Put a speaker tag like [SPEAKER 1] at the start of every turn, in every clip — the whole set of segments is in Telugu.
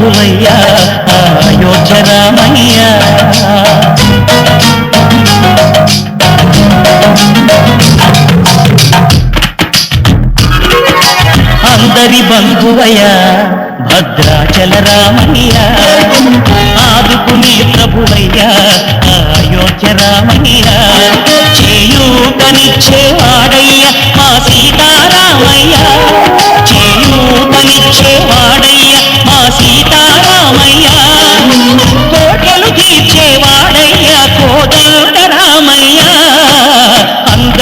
[SPEAKER 1] ప్రభువయ్యా అయోధ్య రామయ్యా అందరి బంధువయ్యా భద్రాచల రామయ్యా. ఆదుకుని ప్రభువయ్యా అయోధ్య రామయ్యా చేయూతనిచ్చేవాడయ్యా మా సీతారామయ్యా. చేయూతనిచ్చేవాడయ్యా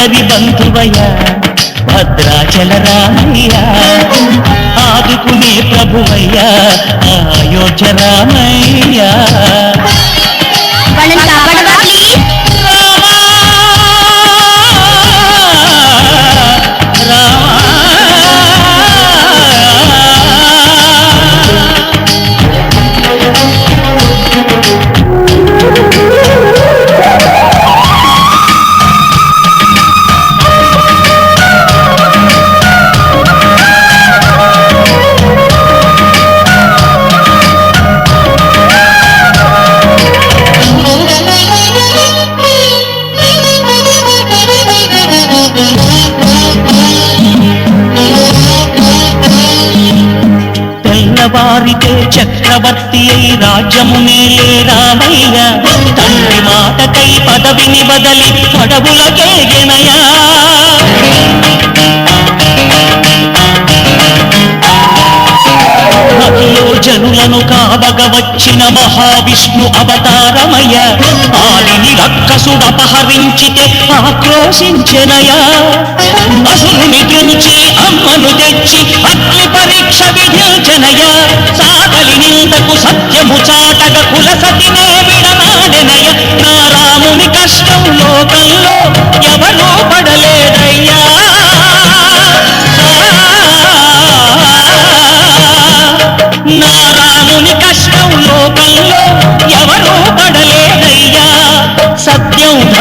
[SPEAKER 1] అందరి బంధువయ్యా భద్రాచల రామయ్యా. ఆదుకునే ప్రభువయ్యా అయోధ్య రామయ్యా. వారితే చక్రవర్తి అయి రాజ్యము నేలే రామయ్య తండ్రి మాటకై పదవిని బదలి పడవులకేగెనయా నదిలో జనులను కావగ వచ్చిన మహావిష్ణు అవతారమయ్య. ఆలిని అపహరించితే ఆక్రోశించెనయా అసురుని గెలిచి అమ్మను తెచ్చి అగ్ని పరీక్ష విధించెనయా సాగలి నిందకు సత్యము చాటగ కుల సతినే విడనాడెనయ? నా రాముని కష్ట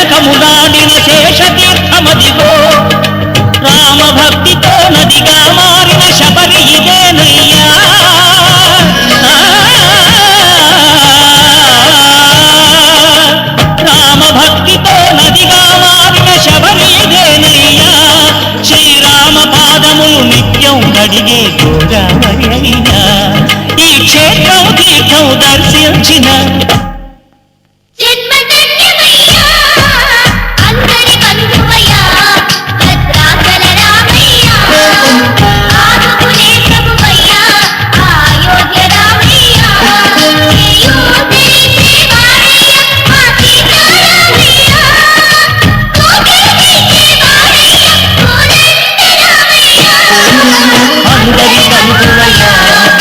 [SPEAKER 1] సీతారాములు శేషతీర్థమదిగో రామభక్తితో నదిగా మారిన శబరి ఇదేనయ్యా. రామభక్తితో నదిగా మారిన శబరి ఇదేనయ్యా. శ్రీరామ పాదములు నిత్యం కడిగే గోదావరి అయినా. ఈ క్షేత్రం తీర్థం దర్శించిన Hiduraya